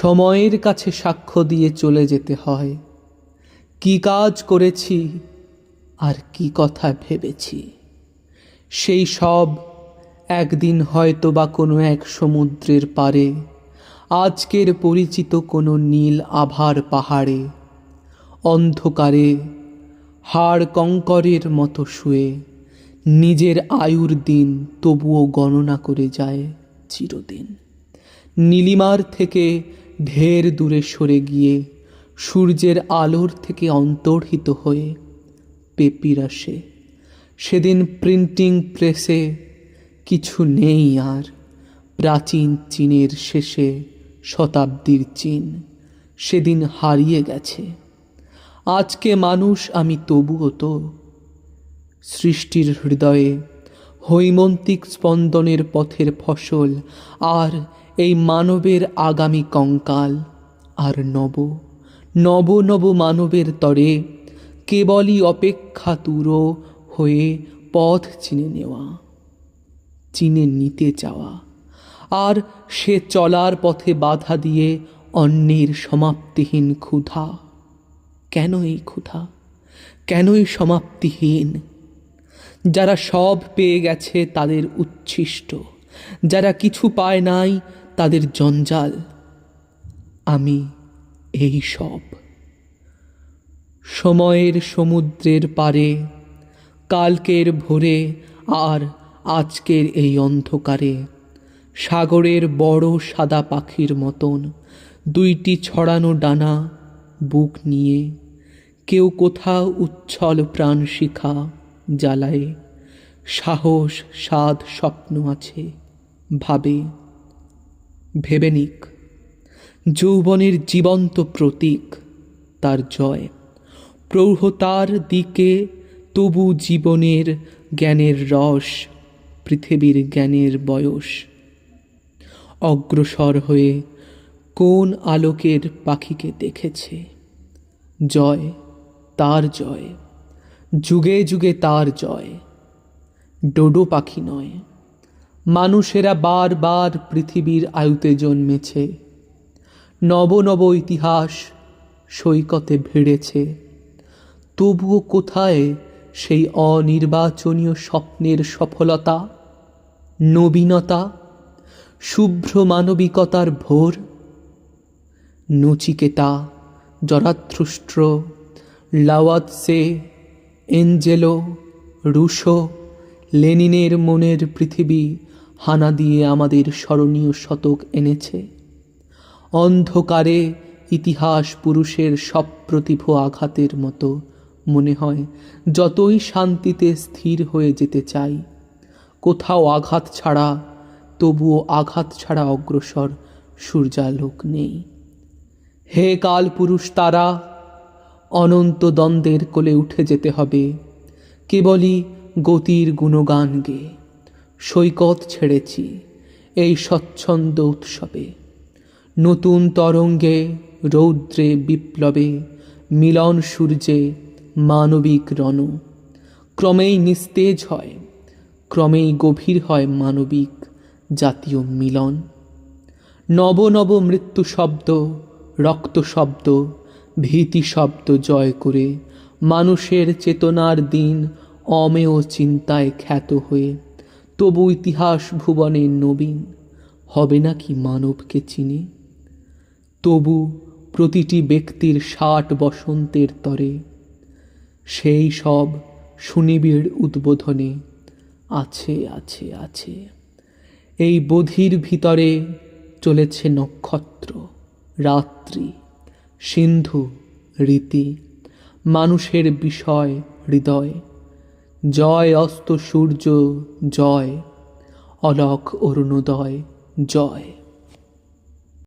সময়ের কাছে সাক্ষ্য দিয়ে চলে যেতে হয়। কি কাজ করেছি আর কি কথা ভেবেছি। সেই সব একদিন হয়তো বা কোনো এক সমুদ্রের পারে আজকের পরিচিত কোনো নীল আভার পাহাড়ে, অন্ধকারে, হাড় কঙ্করের মতো শুয়ে, নিজের আয়ুর দিন তবুও গণনা করে যায় চিরদিন। নীলিমার থেকে ঢের দূরে সরে গিয়ে সূর্যের আলোর থেকে অন্তর্হিত হয়ে পেপিরাসে সেদিন প্রিন্টিং প্রেসে কিছু নেই আর প্রাচীন চীনের শেষে শতাব্দীর চীন সেদিন হারিয়ে গেছে। আজকে মানুষ আমি তবুও তো সৃষ্টির হৃদয়ে হৈমন্তিক স্পন্দনের পথের ফসল আর এই মানবের আগামী কঙ্কাল আর নব নব নব মানবের তরে কেবলই অপেক্ষা তুর হয়ে পথ চিনে নেওয়া, চিনে নিতে চাওয়া। আর সে চলার পথে বাধা দিয়ে অন্যের সমাপ্তিহীন ক্ষুধা। কেন এই ক্ষুধা? কেনই সমাপ্তিহীন? যারা সব পেয়ে গেছে তাদের উচ্ছিষ্ট। যারা কিছু পায় নাই তাদের জঞ্জাল। আমি এই সব। সময়ের সমুদ্রের পারে, কালকের ভোরে আর আজকের এই অন্ধকারে, সাগরের বড় সাদা পাখির মতন দুইটি ছড়ানো ডানা বুক নিয়ে কেউ কোথাও উচ্ছল প্রাণ শিখা জ্বালায়। সাহস, স্বাদ, স্বপ্ন আছে, ভাবে। ভেবে নিক। যৌবনের জীবন্ত প্রতীক তার জয়। প্রৌঢ়তার দিকে তবু জীবনের জ্ঞানের রস, পৃথিবীর জ্ঞানের বয়স। অগ্রসর হয়ে কোন আলোকের পাখিকে দেখেছে? জয়, তার জয়, যুগে যুগে তার জয়। ডোডো পাখি নয়। মানুষেরা বারবার পৃথিবীর আয়ুতে জন্মেছে। নব নব ইতিহাস সৈকতে ভিড়েছে। তবুও কোথায় সেই অনির্বাচনীয় স্বপ্নের সফলতা? নবীনতা? শুভ্র মানবিকতার ভোর? Nachiketa Zarathustra Lao Tzu, Angelo, Rousseau, লেনিনের মনের পৃথিবী হানা দিয়ে আমাদের স্মরণীয় শতক এনেছে। অন্ধকারে ইতিহাস পুরুষের সপ্রতিভ আঘাতের মতো মনে হয়, যতই শান্তিতে স্থির হয়ে যেতে চাই, কোথাও আঘাত ছাড়া, তবুও আঘাত ছাড়া অগ্রসর সূর্যালোক নেই। হে কাল পুরুষ তারা, অনন্ত দ্বন্দ্বের কোলে উঠে যেতে হবে, কেবলই গতির গুণগান গে। সৈকত ছেড়েছি এই স্বচ্ছন্দ উৎসবে। নতুন তরঙ্গে রৌদ্রে বিপ্লবে মিলন সূর্যে মানবিক রণ। ক্রমেই নিস্তেজ হয়, ক্রমেই গভীর হয় মানবিক জাতীয় মিলন। নব নব মৃত্যু শব্দ, রক্ত শব্দ, ভীতি শব্দ জয় করে মানুষের চেতনার দিন অমেয় চিন্তায় খ্যাত হয়ে তবু ইতিহাস ভুবনে নবীন, হবে নাকি মানবকে চিনে? তবু প্রতিটি ব্যক্তির ষাট বসন্তের তরে, সেই সব সুনিবিড় উদ্বোধনে আছে আছে আছে। এই বোধির ভিতরে চলেছে নক্ষত্র, রাত্রি, সিন্ধু, রীতি, মানুষের বিষয়, হৃদয়। জয় অস্ত সূর্য জয়। অলক অরুণোদয় জয়।